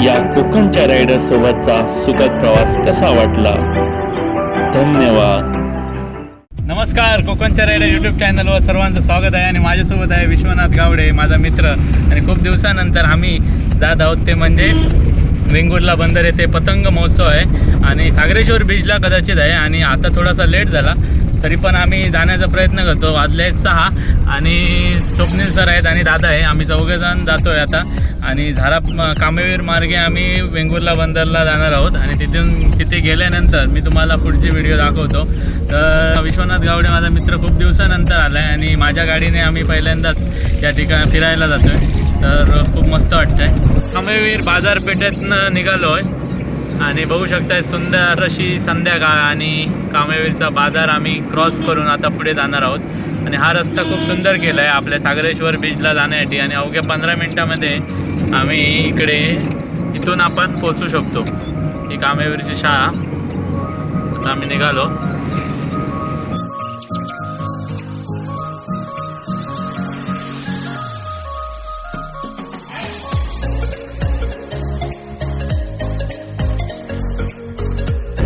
या कोकणच्या रायडर सोबतचा सुखद प्रवास कसा वाटला? धन्यवाद. नमस्कार कोकणच्या रायडर यूट्यूब चॅनलवर सर्वांचं स्वागत आहे आणि माझ्यासोबत आहे विश्वनाथ गावडे माझा मित्र. आणि खूप दिवसानंतर आम्ही जात आहोत ते म्हणजे वेंगुर्ला बंदर येथे पतंग महोत्सव आहे. आणि सागरेश्वर बीचला कदाचित आहे आणि आता थोडासा लेट झाला. तरी पण आम्ही जाण्याचा प्रयत्न करतो. वाजले आहेत सहा आणि स्वप्नील सर आहेत आणि दादा आहे. आम्ही चौघेजण जातो आहे आता. आणि झारा कामेवीर मार्गे आम्ही वेंगुर्ला बंदरला जाणार आहोत. आणि तिथून तिथे गेल्यानंतर मी तुम्हाला पुढची व्हिडिओ दाखवतो. तर विश्वनाथ गावडे माझा मित्र खूप दिवसानंतर आला आहे आणि माझ्या गाडीने आम्ही पहिल्यांदाच या ठिकाणी फिरायला जातो आहे तर खूप मस्त वाटतं आहे कामेवीर बाजारपेठेतनं निघालो आहे आणि बघू शकताय सुंदर अशी संध्याकाळ आणि कामेवीरचा बाजार आम्ही क्रॉस करून आता पुढे जाणार आहोत. आणि हा रस्ता खूप सुंदर केला आहे आपल्या सागरेश्वर बीचला जाण्यासाठी आणि अवघ्या पंधरा मिनटामध्ये आम्ही इकडे इथून आपण पोचू शकतो. ही कामेवीरची शाळा. आता आम्ही निघालो.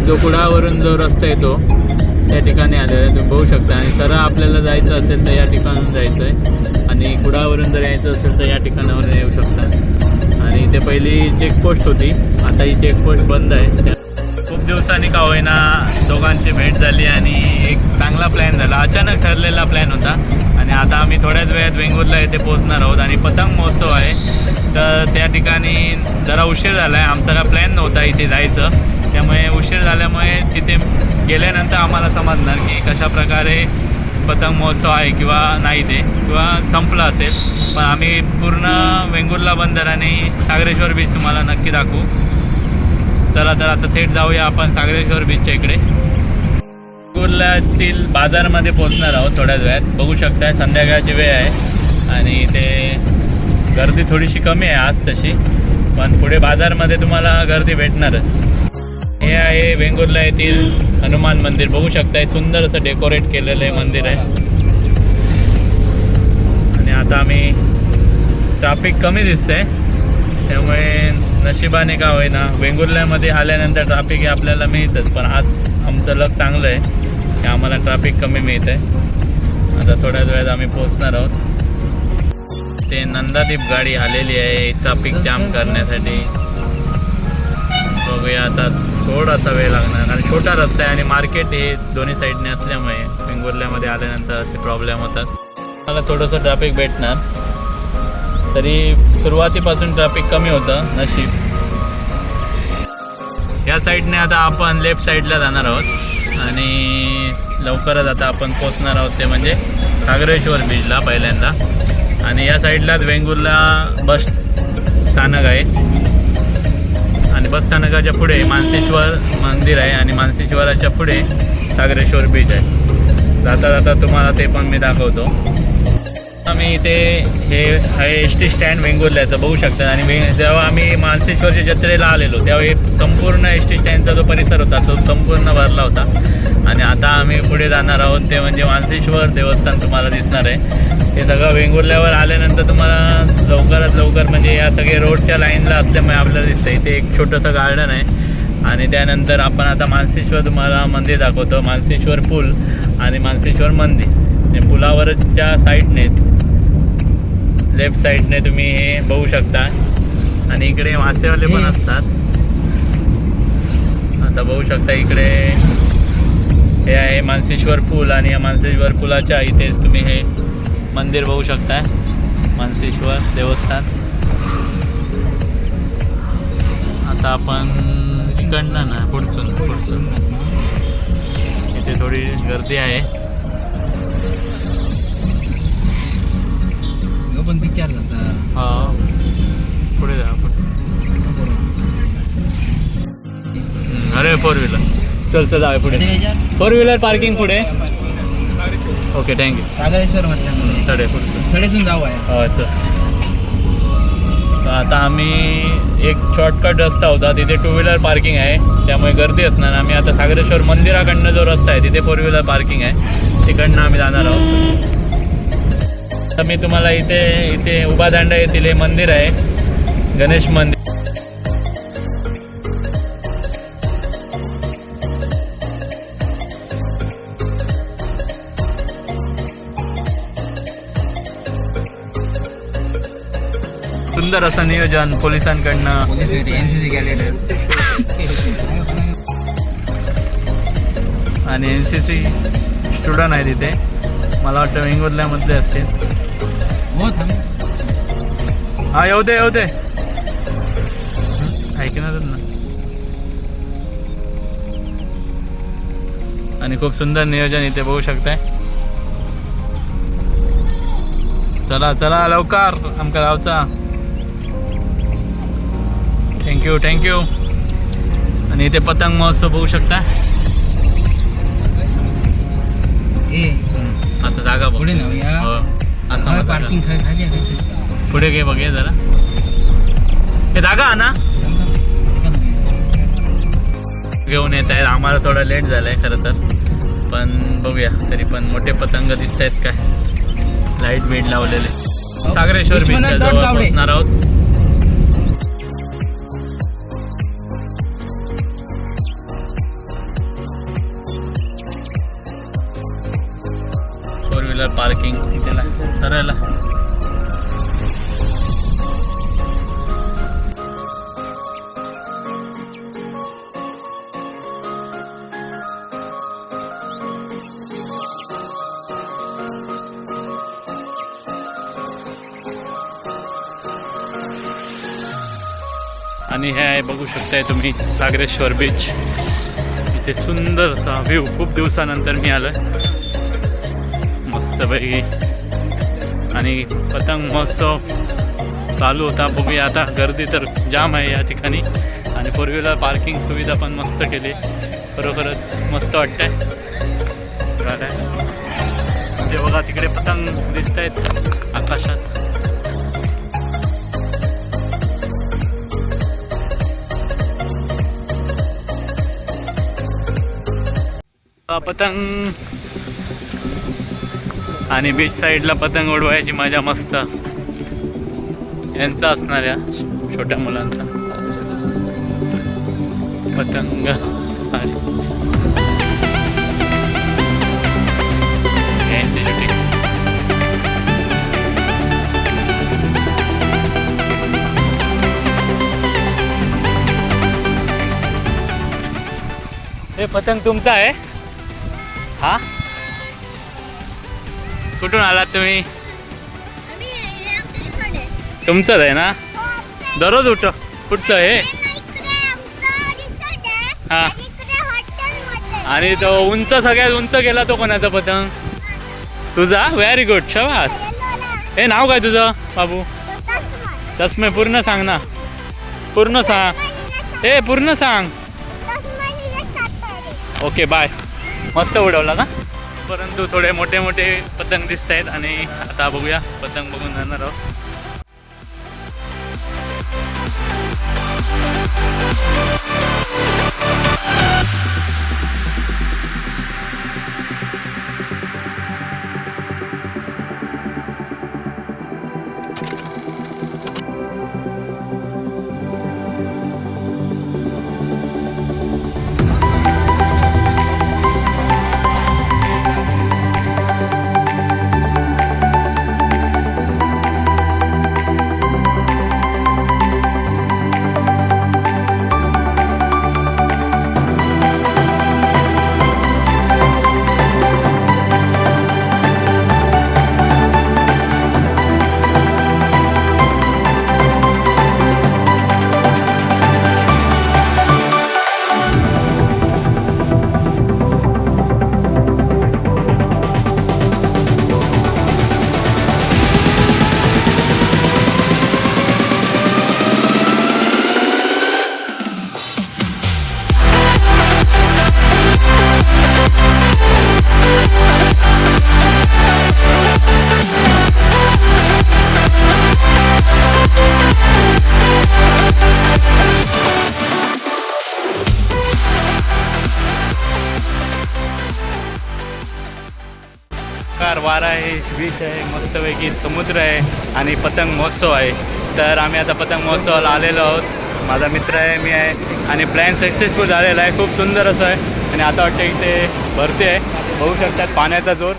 जो कुडावरून जो रस्ता येतो त्या ठिकाणी आलेला आहे. तुम्ही बघू शकता. आणि सरळ आपल्याला जायचं असेल तर या ठिकाणून जायचं आहे आणि कुडावरून जर यायचं असेल तर या ठिकाणावरून येऊ शकता. आणि इथे पहिली चेकपोस्ट होती. आता ही चेकपोस्ट बंद आहे. खूप दिवसांनी का होईना दोघांची भेट झाली आणि एक चांगला प्लॅन झाला. अचानक ठरलेला प्लॅन होता. आणि आता आम्ही थोड्याच वेळात वेंगुर्ला येथे पोहोचणार आहोत. आणि पतंग महोत्सव आहे. तर त्या ठिकाणी जरा उशीर झाला आहे आमचा प्लॅन नव्हता इथे जायचं. त्यामुळे उशीर झाल्यामुळे तिथे गेल्यानंतर आम्हाला समजणार की कशा प्रकारे पतंग महोत्सव आहे किंवा नाही ते किंवा संपलं असेल. पण आम्ही पूर्ण वेंगुर्ला बंदर आणि सागरेश्वर बीच तुम्हाला नक्की दाखवू. चला तर आता थेट जाऊया आपण सागरेश्वर बीचच्या इकडे. वेंगुर्ल्यातील बाजारमध्ये पोहोचणार आहोत थोड्याच वेळात. बघू शकताय संध्याकाळची वेळ आहे आणि इथे गर्दी थोडीशी कमी आहे आज तशी. पण पुढे बाजारमध्ये तुम्हाला गर्दी भेटणारच. हे आहे वेंगुर्ला येथील हनुमान मंदिर. बघू शकताय सुंदर असं डेकोरेट केलेलं आहे मंदिर आहे. आणि आता आम्ही ट्राफिक कमी दिसतंय. त्यामुळे नशिबाने का होईना वेंगुर्ल्यामध्ये आल्यानंतर ट्राफिक हे आपल्याला मिळतंच पण आज आमचं लक चांगलं आहे. की आम्हाला ट्राफिक कमी मिळतं आहे आता थोड्याच वेळात आम्ही पोहोचणार आहोत. ते नंदादीप गाडी आलेली आहे ट्राफिक जाम करण्यासाठी. बघूया आता थोडासा वेळ लागणार. आणि छोटा रस्ता आहे आणि मार्केट हे दोन्ही साईडने असल्यामुळे वेंगुर्ल्यामध्ये आल्यानंतर असे प्रॉब्लेम होतात. मला थोडंसं ट्रॅफिक भेटणार. तरी सुरुवातीपासून ट्रॅफिक कमी होतं नशीब. या साईडने आता आपण लेफ्ट साईडला जाणार आहोत. आणि लवकरच आता आपण पोचणार आहोत ते म्हणजे सागरेश्वर बीचला पहिल्यांदा. आणि या साईडलाच वेंगुर्ला बस बसस्थानकाच्या पुढे मानसेश्वर मंदिर आहे आणि मानसेश्वराच्या पुढे सागरेश्वर बीच आहे. जाता जाता तुम्हाला ते पण मी दाखवतो. आम्ही इथे हे एस टी स्टँड वेंगुर्ल्याचं बघू शकता. आणि जेव्हा आम्ही मानसेश्वरच्या जत्रेला आलेलो तेव्हा एक संपूर्ण एस टी स्टँडचा जो परिसर होता तो संपूर्ण भरला होता. आणि आता आम्ही पुढे जाणार आहोत ते म्हणजे मानसेश्वर देवस्थान तुम्हाला दिसणार आहे. हे सगळं वेंगुर्ल्यावर आल्यानंतर तुम्हाला लवकरात लवकर म्हणजे या सगळे रोडच्या लाईनला असल्यामुळे आपल्याला दिसतं इथे एक छोटंसं गार्डन आहे. आणि त्यानंतर आपण आता मानसेश्वर तुम्हाला मंदिर दाखवतो. मानसेश्वर पूल आणि मानसेश्वर मंदिर. हे पुलावरच्या साईडनेच लेफ्ट साईडने तुम्ही हे बघू शकता. आणि इकडे मासेवाले पण असतात. आता बघू शकता इकडे हे आहे मानसेश्वर पूल आणि या मानसेश्वर पुलाच्या इथेच तुम्ही हे मंदिर बघू शकता. मानसेश्वर देवस्थान. आता आपण इकडनं ना पुढसून पुढसून इथे थोडी गर्दी आहे. विचार हा. पुढे जा अरे फोर व्हीलर चल चल जाऊया पुढे. फोर व्हीलर पार्किंग पुढे. ओके थँक्यू सागरेश्वर म्हटलं पुढे जाऊ आहे. हो, चल. आता आम्ही एक शॉर्टकट रस्ता होता तिथे टू व्हीलर पार्किंग आहे. त्यामुळे गर्दी असणार. आम्ही आता सागरेश्वर मंदिराकडनं जो रस्ता आहे तिथे फोर व्हीलर पार्किंग आहे. तिकडनं आम्ही जाणार आहोत. तर मी तुम्हाला इथे इथे उभादांड येथील हे मंदिर आहे. गणेश मंदिर. सुंदर असं नियोजन पोलिसांकडनं. पोलीस एनसीसी आणि एन सी सी स्टुडंट आहे तिथे मला वाटतं वेंगुर्ल्यामधले असतील. हो येऊ दे येऊ दे. ऐकणारच ना. आणि खूप सुंदर नियोजन इथे बघू शकताय. चला चला लवकर आमका गावचा. थँक्यू थँक्यू आणि इथे पतंग महोत्सव बघू शकता ए. आता जागा बघ. पुढे पार्किंग. खाली आहे पुढे घे बघे जरा. हे जागा आणा घेऊन येत आहेत. आम्हाला थोडा लेट झालाय खरं तर. पण बघूया तरी पण मोठे पतंग दिसत आहेत काय. लाइट बीट लावलेले. सागरेश्वर बीचच्या जवळ. पोहोचणार आहोत. फोर व्हीलर पार्किंग करायला आणि हे आहे बघू शकताय तुम्ही सागरेश्वर बीच इथे सुंदर असा व्ह्यू खूप दिवसानंतर मी आलोय. मस्तपैकी आणि पतंग महोत्सव चालू होता. बघूया आता. गर्दी तर जाम आहे या ठिकाणी. आणि फोर व्हीलर पार्किंग सुविधा पण मस्त केली. खरोखरच मस्त वाटतंय. आहे ते बघा तिकडे पतंग दिसत आहेत आकाशात पतंग. आणि बीच साईडला पतंग उडवायची मजा मस्त. यांचा असणाऱ्या छोट्या मुलांचा. पतंग आणि यांची हे पतंग तुमचा आहे? हा? कुठून आलात तुम्ही? तुमचंच आहे ना? दररोज उठ. कुठचं आहे. हा. आणि तो उंच सगळ्यात उंच गेला तो कोणाचा पतंग? तुझा? व्हेरी गुड शबास. हे नाव काय तुझं बाबू? तस्मे पूर्ण सांग ना. पूर्ण सांग. ए पूर्ण सांग. Okay bye. मस्त उडवला ना? परंतु थोडे मोठे मोठे पतंग दिसत आहेत आणि आता बघूया पतंग बघून जाणार आहोत. वारा आहे बीच आहे मस्तपैकी समुद्र आहे आणि पतंग महोत्सव आहे. तर आम्ही आता पतंग महोत्सवाला आलेलो आहोत. माझा मित्र आहे मी आहे आणि प्लॅन सक्सेसफुल झालेला आहे. खूप सुंदर असं आहे. आणि आता वाटतं इथे भरते आहे. बघू शकतात पाण्याचा जोर.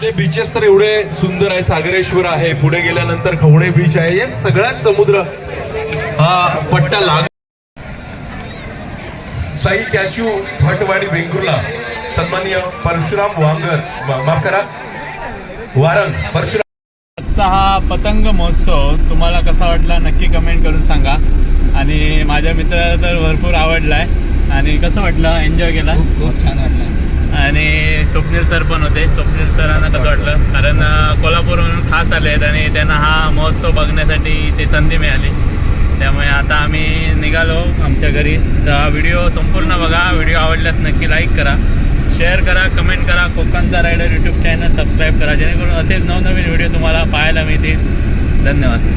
ते बीचेस तर एवढे सुंदर आहे सागरेश्वर आहे पुढे गेल्यानंतर खवणे बीच आहे हे सगळ्यात समुद्र हा पट्टा लाग साई कॅशू भटवाडी वेंगुर्ला सन्माननीय परशुराम वांगर माफ करा वारंग परशुराम आजचा हा पतंग महोत्सव तुम्हाला कसा वाटला नक्की कमेंट करून सांगा. आणि माझ्या मित्राला तर भरपूर आवडला आहे आणि कसं वाटलं? एन्जॉय केला? खूप छान वाटलं. आणि स्वप्नील सर पण होते. स्वप्नील सरांना कसं वाटलं. कारण अं, कोल्हापूरहून खास आले आहेत आणि त्यांना हा महोत्सव बघण्यासाठी ते संधी मिळाली. त्यामुळे आता आम्ही निघालो आमच्या घरी. तर हा व्हिडिओ संपूर्ण बघा. व्हिडिओ आवडल्यास नक्की लाईक करा. शेअर करा कमेंट करा. कोकणचा रायडर यूट्यूब चॅनल सबस्क्राईब करा. जेणेकरून असेच नवनवीन व्हिडिओ तुम्हाला पाहायला मिळतील. धन्यवाद.